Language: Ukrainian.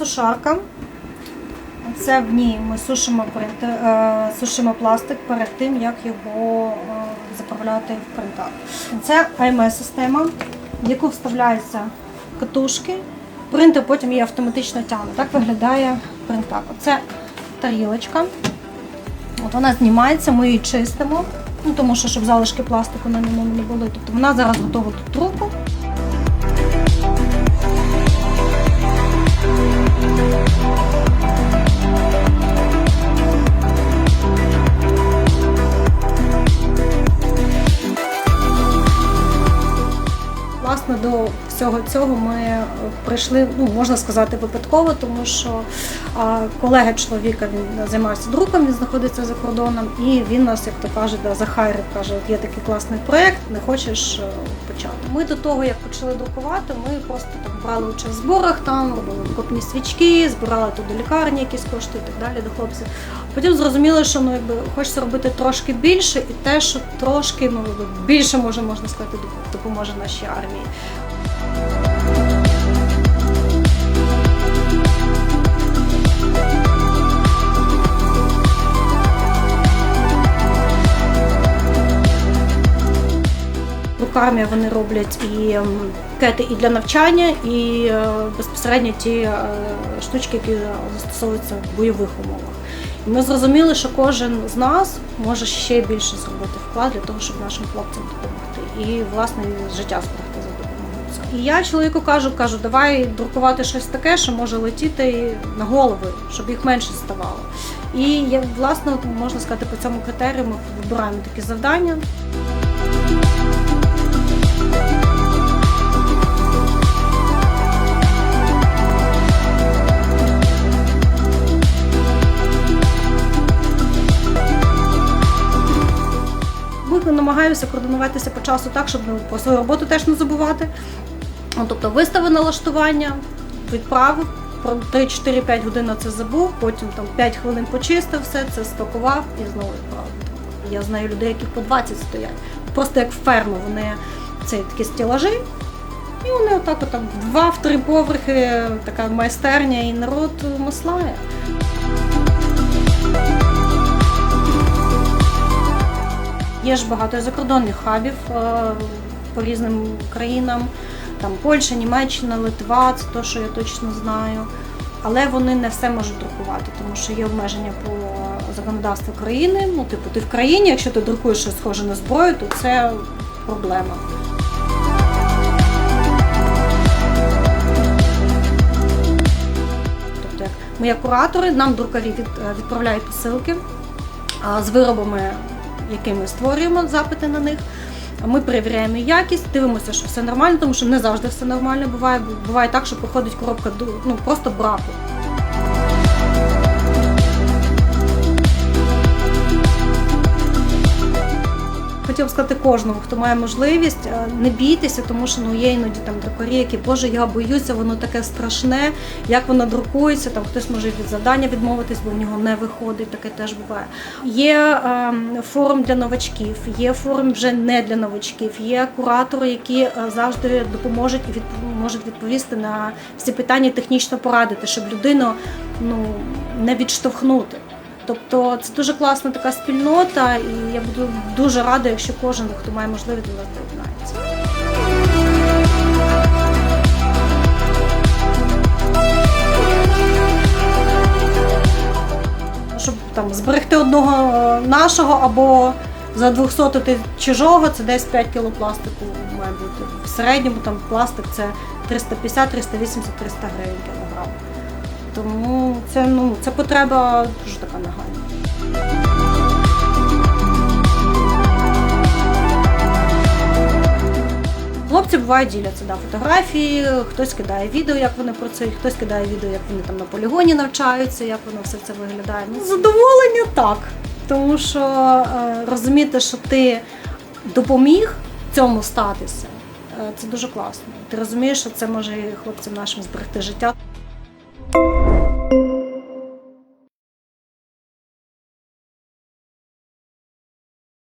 сушарка. Це в ній ми сушимо е, сушимо пластик перед тим, як його е, заправляти в принтер. Це АМС система, в яку вставляються катушки. Принтер потім її автоматично тягне. Так виглядає принтер. Це тарілочка. От вона знімається, ми її чистимо, ну, тому що щоб залишки пластику на ньому не були. Тобто вона зараз готова до друку. Всього цього ми прийшли, ну можна сказати, випадково, тому що колега чоловіка він займається друком, він знаходиться за кордоном, і він нас, як то каже, да, захайрив, каже, от є такий класний проєкт, не хочеш е, почати. Ми до того, як почали друкувати, ми просто там брали участь в зборах, там робили копні свічки, збирали тут до лікарні якісь кошти і так далі до хлопців. Потім зрозуміли, що ну якби хочеться робити трошки більше, і те, що трошки ну більше може можна сказати, доп- допоможе нашій армії. Друкармія вони роблять і ем, кети і для навчання, і е, безпосередньо ті е, штучки, які застосовуються в бойових умовах. І ми зрозуміли, що кожен з нас може ще більше зробити вклад для того, щоб нашим хлопцям допомогти. І власне життя зберегти за. І я чоловіку кажу, кажу, давай друкувати щось таке, що може летіти на голови, щоб їх менше ставало. І я власне можна сказати, по цьому критерію ми вибираємо такі завдання. Ми намагаємося координуватися по часу так, щоб ну, про свою роботу теж не забувати. Ну, Тобто вистави налаштування, відправив, про 3-4-5 годин на це забув, потім там 5 хвилин почистив все, це спакував і знову відправив. Я знаю людей, які по 20 стоять. Просто як ферма, вони це такі стелажі, і вони отак, отак два-три поверхи, така майстерня, і народ маслає. Є ж багато закордонних хабів е, по різним країнам, там Польща, Німеччина, Литва, це те, що я точно знаю. Але вони не все можуть друкувати, тому що є обмеження по законодавству країни. Ну, типу, ти в країні, якщо ти друкуєш щось схоже на зброю, то це проблема. Тобто, як ми як куратори, нам друкарі від, відправляють посилки з виробами, які ми створюємо, запити на них. Ми перевіряємо якість, дивимося, що все нормально, тому що не завжди все нормально буває. Буває так, що приходить коробка ну, просто браку. Хотів сказати кожному, хто має можливість, е, не бійтеся, тому що ну є іноді там друкарі, які Боже, я боюся, воно таке страшне, як воно друкується. Там хтось може від завдання відмовитись, бо в нього не виходить. Таке теж буває. Є е, форум для новачків, є форум вже не для новачків. Є куратори, які е, завжди допоможуть і від, можуть відповісти на всі питання, технічно порадити, щоб людину ну не відштовхнути. Тобто це дуже класна така спільнота, і я буду дуже рада, якщо кожен, хто має можливість до нас доєднається. Щоб там зберегти одного е, нашого або за 200 чужого, це десь 5 кг пластику має бути. В середньому там пластик це 350, 380, 300 гривень кілограм. Тому це ну це потреба дуже така нагальна. Хлопці бувають діляться да, фотографії, хтось кидає відео, як вони працюють, хтось кидає відео, як вони там на полігоні навчаються, як воно все це виглядає. Ну, задоволення так. Тому що е, розуміти, що ти допоміг цьому статися, е, це дуже класно. Ти розумієш, що це може хлопцям нашим зберегти життя.